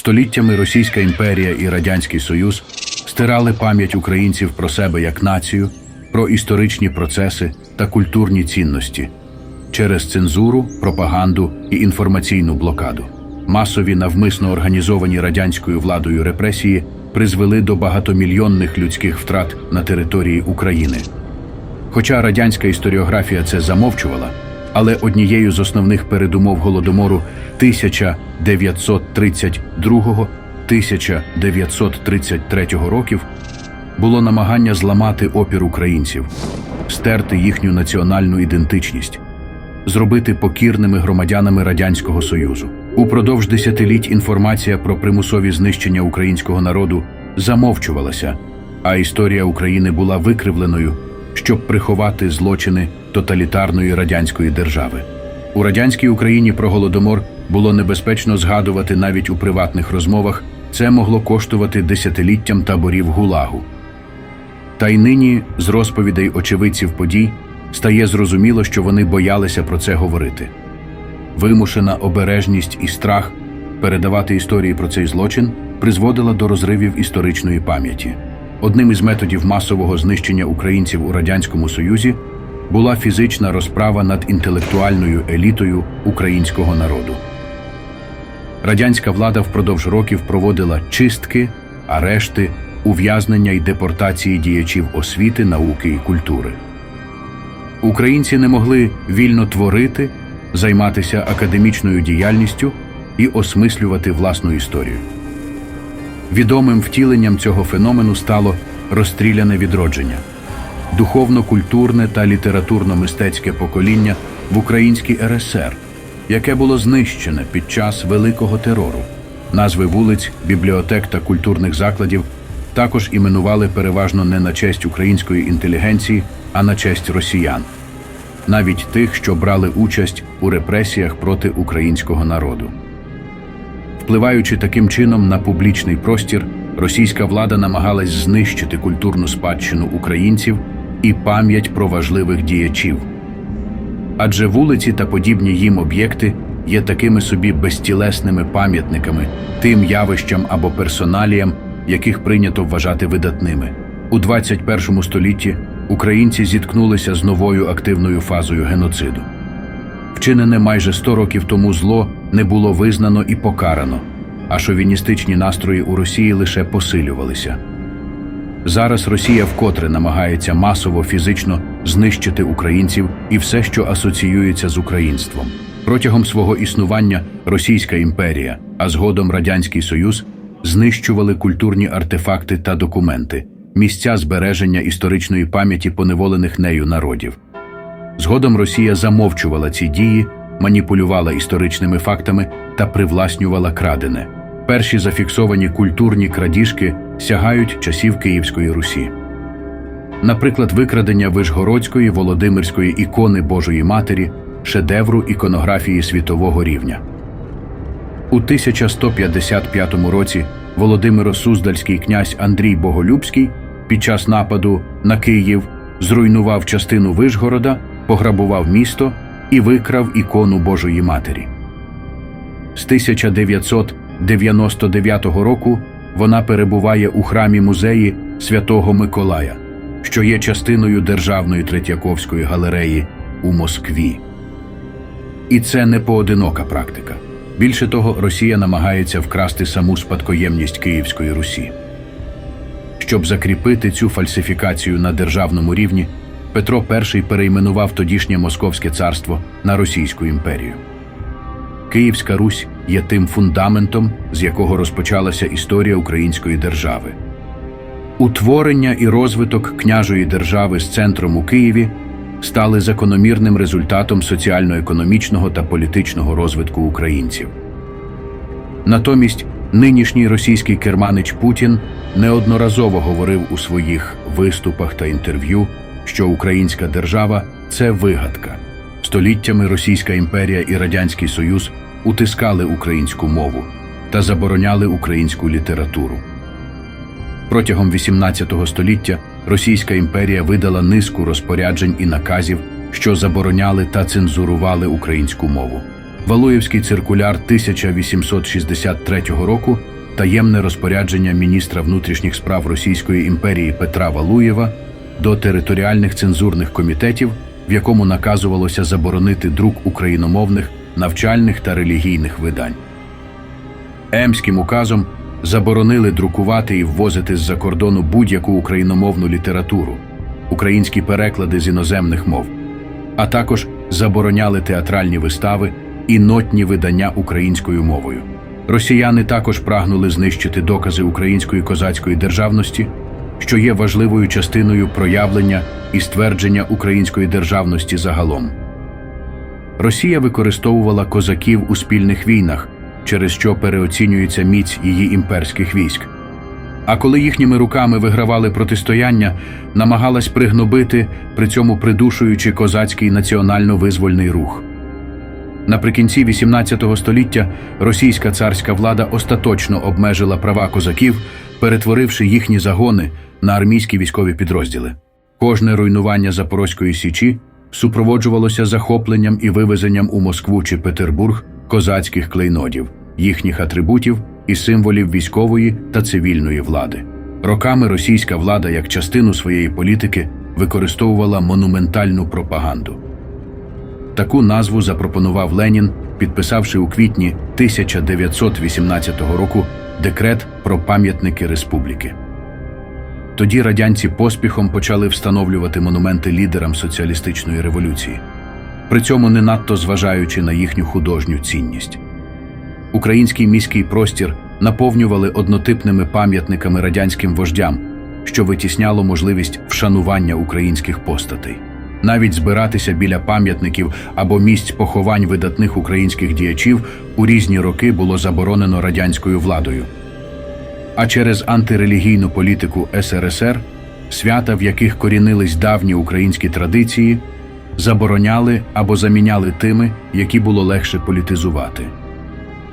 Століттями Російська імперія і Радянський Союз стирали пам'ять українців про себе як націю, про історичні процеси та культурні цінності через цензуру, пропаганду і інформаційну блокаду. Масові навмисно організовані радянською владою репресії призвели до багатомільйонних людських втрат на території України. Хоча радянська історіографія це замовчувала, але однією з основних передумов голодомору 1932-1933 років було намагання зламати опір українців, стерти їхню національну ідентичність, зробити покірними громадянами Радянського Союзу. Упродовж десятиліть інформація про примусові знищення українського народу замовчувалася, а історія України була викривленою, щоб приховати злочини тоталітарної радянської держави. У радянській Україні про голодомор було небезпечно згадувати навіть у приватних розмовах. Це могло коштувати десятиліттям таборів гулагу. Та й нині, з розповідей очевидців подій, стає зрозуміло, що вони боялися про це говорити. Вимушена обережність і страх передавати історії про цей злочин призводила до розривів історичної пам'яті. Одним із методів масового знищення українців у Радянському Союзі була фізична розправа над інтелектуальною елітою українського народу. Радянська влада впродовж років проводила чистки, арешти, ув'язнення й депортації діячів освіти, науки і культури. Українці не могли вільно творити, займатися академічною діяльністю і осмислювати власну історію. Відомим втіленням цього феномену стало розстріляне відродження, духовно-культурне та літературно-мистецьке покоління в Українській РСР, яке було знищене під час Великого терору. Назви вулиць, бібліотек та культурних закладів також іменували переважно не на честь української інтелігенції, а на честь росіян, навіть тих, що брали участь у репресіях проти українського народу. Впливаючи таким чином на публічний простір, російська влада намагалась знищити культурну спадщину українців і пам'ять про важливих діячів. Адже вулиці та подібні їм об'єкти є такими собі безтілесними пам'ятниками тим явищам або персоналіям, яких прийнято вважати видатними. У 21 столітті українці зіткнулися з новою активною фазою геноциду. Вчинене майже 100 років тому зло не було визнано і покарано, а шовіністичні настрої у Росії лише посилювалися. Зараз Росія вкотре намагається масово фізично знищити українців і все, що асоціюється з українством. Протягом свого існування Російська імперія, а згодом Радянський Союз знищували культурні артефакти та документи, місця збереження історичної пам'яті поневолених нею народів. Згодом Росія замовчувала ці дії, маніпулювала історичними фактами та привласнювала крадене. Перші зафіксовані культурні крадіжки сягають часів Київської Русі. Наприклад, викрадення Вишгородської Володимирської ікони Божої Матері, шедевру іконографії світового рівня. У 1155 році Володимиро-Суздальський князь Андрій Боголюбський під час нападу на Київ зруйнував частину Вишгорода, пограбував місто і викрав ікону Божої Матері. З 1999 року вона перебуває у храмі музеї Святого Миколая, що є частиною Державної Третьяковської галереї у Москві. І це не поодинока практика. Більше того, Росія намагається вкрасти саму спадкоємність Київської Русі. Щоб закріпити цю фальсифікацію на державному рівні, Петро І перейменував тодішнє Московське царство на Російську імперію. Київська Русь є тим фундаментом, з якого розпочалася історія української держави. Утворення і розвиток княжої держави з центром у Києві стали закономірним результатом соціально-економічного та політичного розвитку українців. Натомість нинішній російський керманич Путін неодноразово говорив у своїх виступах та інтерв'ю, що українська держава це вигадка. Століттями Російська імперія і Радянський Союз утискали українську мову та забороняли українську літературу. Протягом XVIII століття Російська імперія видала низку розпоряджень і наказів, що забороняли та цензурували українську мову. Валуєвський циркуляр 1863 року, таємне розпорядження міністра внутрішніх справ Російської імперії Петра Валуєва до територіальних цензурних комітетів, в якому наказувалося заборонити друк україномовних навчальних та релігійних видань. Емським указом заборонили друкувати і ввозити з-за кордону будь-яку україномовну літературу, українські переклади з іноземних мов, а також забороняли театральні вистави і нотні видання українською мовою. Росіяни також прагнули знищити докази української козацької державності, що є важливою частиною проявлення і ствердження української державності загалом. Росія використовувала козаків у спільних війнах, через що переоцінюється міць її імперських військ. А коли їхніми руками вигравали протистояння, намагалась пригнобити, при цьому придушуючи козацький національно-визвольний рух. Наприкінці XVIII століття російська царська влада остаточно обмежила права козаків, перетворивши їхні загони на армійські військові підрозділи. Кожне руйнування Запорозької січі супроводжувалося захопленням і вивезенням у Москву чи Петербург козацьких клейнодів, їхніх атрибутів і символів військової та цивільної влади. Роками російська влада як частину своєї політики використовувала монументальну пропаганду. Таку назву запропонував Ленін, підписавши у квітні 1918 року декрет про пам'ятники республіки. Тоді радянці поспіхом почали встановлювати монументи лідерам соціалістичної революції, при цьому не надто зважаючи на їхню художню цінність. Український міський простір наповнювали однотипними пам'ятниками радянським вождям, що витісняло можливість вшанування українських постатей. Навіть збиратися біля пам'ятників або місць поховань видатних українських діячів у різні роки було заборонено радянською владою. А через антирелігійну політику СРСР, свята, в яких корінились давні українські традиції, забороняли або заміняли тими, які було легше політизувати.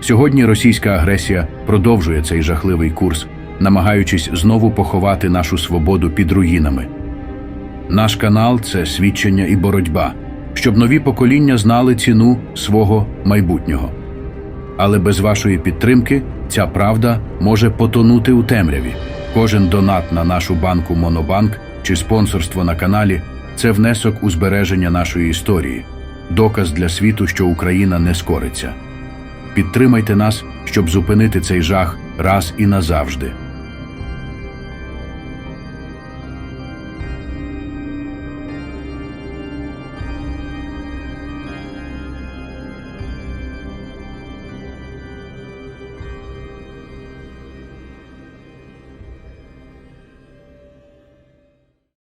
Сьогодні російська агресія продовжує цей жахливий курс, намагаючись знову поховати нашу свободу під руїнами. Наш канал це свідчення і боротьба, щоб нові покоління знали ціну свого майбутнього. Але без вашої підтримки ця правда може потонути у темряві. Кожен донат на нашу банку Монобанк чи спонсорство на каналі це внесок у збереження нашої історії, доказ для світу, що Україна не скориться. Підтримайте нас, щоб зупинити цей жах раз і назавжди.